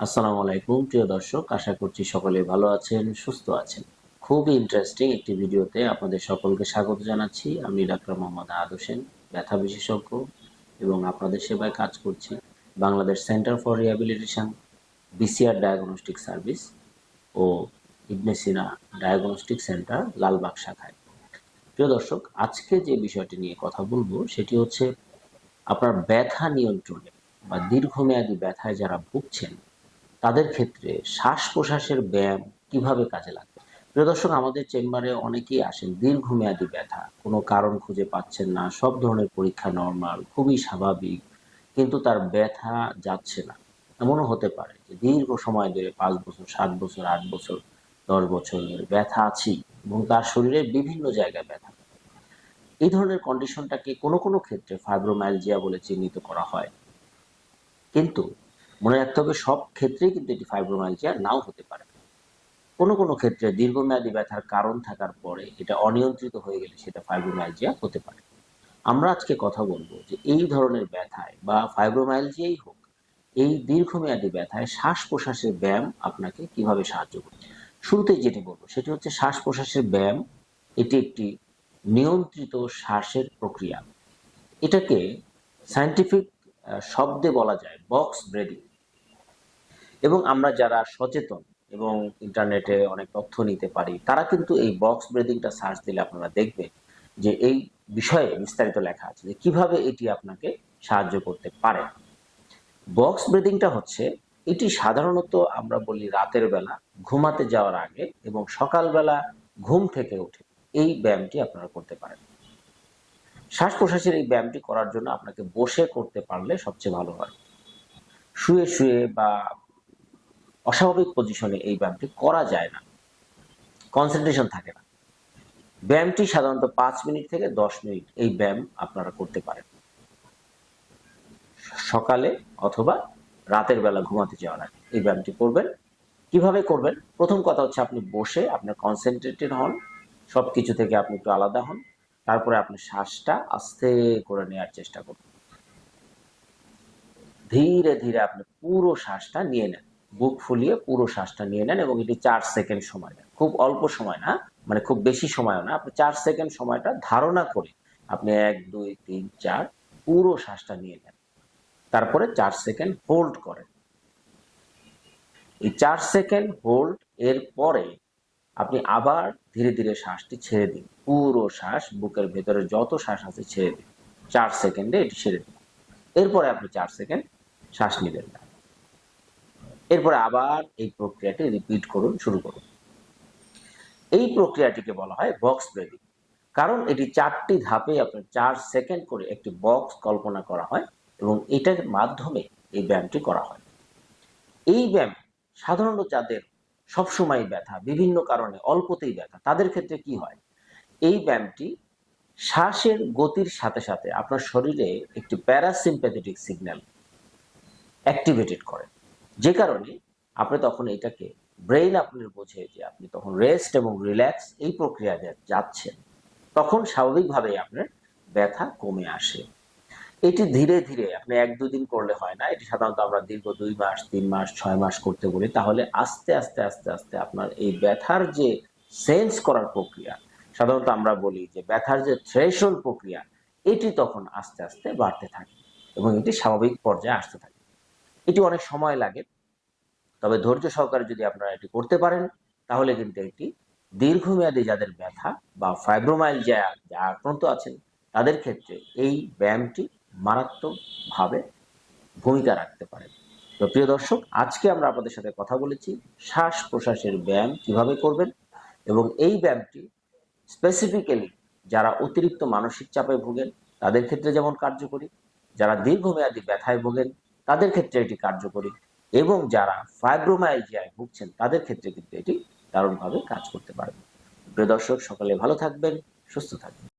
আসসালামু আলাইকুম, প্রিয় দর্শক, আশা করছি সকলে ভালো আছেন, সুস্থ আছেন। খুবই ইন্টারেস্টিং একটি ভিডিওতে আপনাদের সকলকে স্বাগত জানাচ্ছি। আমি ডাক্তার মোহাম্মদ আহাদ হোসেন, ব্যথা বিশেষজ্ঞ এবং আপনাদের সেবায় কাজ করছি Bangladesh centre for rehabilitation BCR diagnostic service O Ibn Sina diagnostic centre Lalbagh শাখায়। প্রিয় দর্শক, আজকে যে বিষয়টি নিয়ে কথা বলব সেটি হচ্ছে আপনার ব্যথা নিয়ন্ত্রণে বা দীর্ঘমেয়াদী ব্যথায় যারা ভুগছেন তাদের ক্ষেত্রে শ্বাস প্রশ্বাসের ব্যায়াম কীভাবে কাজে লাগবে? প্রিয় দর্শক, আমাদের চেম্বারে অনেকেই আসেন, দীর্ঘমেয়াদী ব্যথা, কোনো কারণ খুঁজে পাচ্ছেন না, সব ধরনের পরীক্ষা নর্মাল খুবই স্বাভাবিক, কিন্তু তার ব্যথা যাচ্ছে না। এমনও হতে পারে যে দীর্ঘ সময় ধরে পাঁচ বছর, সাত বছর, আট বছর, দশ বছর ধরে ব্যথা আছেই এবং তার শরীরে বিভিন্ন জায়গায় ব্যথা এই ধরনের কন্ডিশনটাকে কোনো কোনো ক্ষেত্রে ফাইব্রোমাইলজিয়া বলে চিহ্নিত করা হয়। কিন্তু মনে রাখতে হবে, সব ক্ষেত্রেই কিন্তু এটি ফাইব্রোমাইলজিয়া নাও হতে পারে। কোনো কোনো ক্ষেত্রে দীর্ঘমেয়াদী ব্যথার কারণ থাকার পরে এটা অনিয়ন্ত্রিত হয়ে গেলে সেটা ফাইব্রোমাইলজিয়া হতে পারে। আমরা আজকে কথা বলব যে এই ধরনের ব্যথায় বা ফাইব্রোমাইলজিয়াই হোক, এই দীর্ঘমেয়াদী ব্যথায় শ্বাস প্রশ্বাসের ব্যায়াম আপনাকে কীভাবে সাহায্য করবে? শুরুতেই যেটি বলব, সেটি হচ্ছে শ্বাস প্রশ্বাসের ব্যায়াম, এটি একটি নিয়ন্ত্রিত শ্বাসের প্রক্রিয়া। এটাকে সায়েন্টিফিক শব্দে বলা যায় বক্স ব্রেদিং এবং আমরা যারা সচেতন এবং ইন্টারনেটে অনেক তথ্য নিতে পারি, তারা কিন্তু এই বক্স ব্রেদিংটা সার্চ দিলে আপনারা দেখবেন যে এই বিষয়ে বিস্তারিত লেখা আছে যে কীভাবে এটি আপনাকে সাহায্য করতে পারে। বক্স ব্রেদিংটা হচ্ছে, এটি সাধারণত আমরা বলি রাতের বেলা, ঘুমাতে যাওয়ার আগে এবং সকালবেলা ঘুম থেকে উঠে এই ব্যায়ামটি আপনারা করতে পারেন। শ্বাস প্রশ্বাসের এই ব্যায়ামটি করার জন্য আপনাকে বসে করতে পারলে সবচেয়ে ভালো হয়। শুয়ে শুয়ে বা অস্বাভাবিক পজিশনে এই ব্যায়ামটি করা যায় না। কনসেন্ট্রেশন থাকে না। ব্যায়ামটি সাধারণত পাঁচ মিনিট থেকে দশ মিনিট এই ব্যায়াম আপনারা করতে পারেন। সকালে অথবা রাতের বেলা ঘুমাতে যাওয়ার আগে এই ব্যায়ামটি করবেন। কীভাবে করবেন? প্রথম কথা হচ্ছে আপনি বসে আপনার কনসেন্ট্রেটেড হন সব কিছু থেকে আপনি একটু আলাদা হন, তারপরে আপনি শ্বাসটা আস্তে করে নেওয়ার চেষ্টা করুন। ধীরে ধীরে আপনি পুরো শ্বাসটা নিয়ে নেন। বুক ফুলিয়ে পুরো শ্বাসটা নিয়ে নেন এবং এটি চার সেকেন্ড সময় নেন। খুব অল্প সময় না মানে খুব বেশি সময়ও না। আপনি চার সেকেন্ড সময়টা ধারণা করে আপনি এক, দুই, তিন, চার পুরো শ্বাসটা নিয়ে নেন। তারপরে চার সেকেন্ড হোল্ড করেন। এই চার সেকেন্ড হোল্ড এর পরে আপনি আবার ধীরে ধীরে শ্বাসটি ছেড়ে দিন। পুরো শ্বাস বুকের ভেতরে যত শ্বাস আছে ছেড়ে দিন। চার সেকেন্ডে এটি ছেড়ে দিন। এরপরে আপনি চার সেকেন্ড শ্বাস নেবেন না। এরপরে আবার এই প্রক্রিয়াটি রিপিট করুন, শুরু করুন। এই প্রক্রিয়াটিকে বলা হয় বক্স ব্রেদিং কারণ এটি চারটি ধাপে আপনার চার সেকেন্ড করে একটি বক্স কল্পনা করা হয় এবং এটার মাধ্যমে এই ব্যায়ামটি করা হয়। এই ব্যায়াম সাধারণত যাদের সবসময় ব্যথা, বিভিন্ন কারণে অল্পতেই ব্যথা, তাদের ক্ষেত্রে কি হয়? এই ব্যায়ামটি শ্বাসের গতির সাথে সাথে আপনার শরীরে একটি প্যারাসিম্প্যাথেটিক সিগন্যাল অ্যাক্টিভেটেড করে। যে কারণে আপনি তখন এটাকে ব্রেইন আপনার বোঝে যে আপনি তখন রেস্ট এবং রিল্যাক্স এই প্রক্রিয়া যাচ্ছেন, তখন স্বাভাবিকভাবেই আপনার ব্যথা কমে আসে। এটি ধীরে ধীরে আপনি এক দুদিন করলে হয় না, এটি সাধারণত আমরা দীর্ঘ দুই মাস, তিন মাস, ছয় মাস করতে বলি, তাহলে আস্তে আস্তে আস্তে আস্তে আপনার এই ব্যথার যে সেন্স করার প্রক্রিয়া, সাধারণত আমরা বলি যে ব্যথার যে থ্রেশল প্রক্রিয়া, এটি তখন আস্তে আস্তে বাড়তে থাকে এবং এটি স্বাভাবিক পর্যায়ে আসতে থাকে। এটি অনেক সময় লাগে। তবে ধৈর্য সহকারে যদি আপনারা এটি করতে পারেন, তাহলে কিন্তু এটি দীর্ঘমেয়াদী যাদের ব্যথা বা ফাইব্রোমাইল যা যা আক্রান্ত আছেন, তাদের ক্ষেত্রে এই ব্যায়ামটি মারাত্মকভাবে ভূমিকা রাখতে পারে। তো প্রিয় দর্শক, আজকে আমরা আপনাদের সাথে কথা বলেছি শ্বাস প্রশ্বাসের ব্যায়াম কীভাবে করবেন এবং এই ব্যায়ামটি স্পেসিফিক্যালি যারা অতিরিক্ত মানসিক চাপে ভোগেন, তাদের ক্ষেত্রে যেমন কার্যকরী, যারা দীর্ঘমেয়াদী ব্যথায় ভোগেন তাদের ক্ষেত্রে এটি কার্যকরী। এবং যারা ফাইব্রোমাইজিয়ায় ভুগছেন, তাদের ক্ষেত্রে কিন্তু এটি দারুণভাবে কাজ করতে পারবে প্রিয় দর্শক, সকালে ভালো থাকবেন, সুস্থ থাকবেন।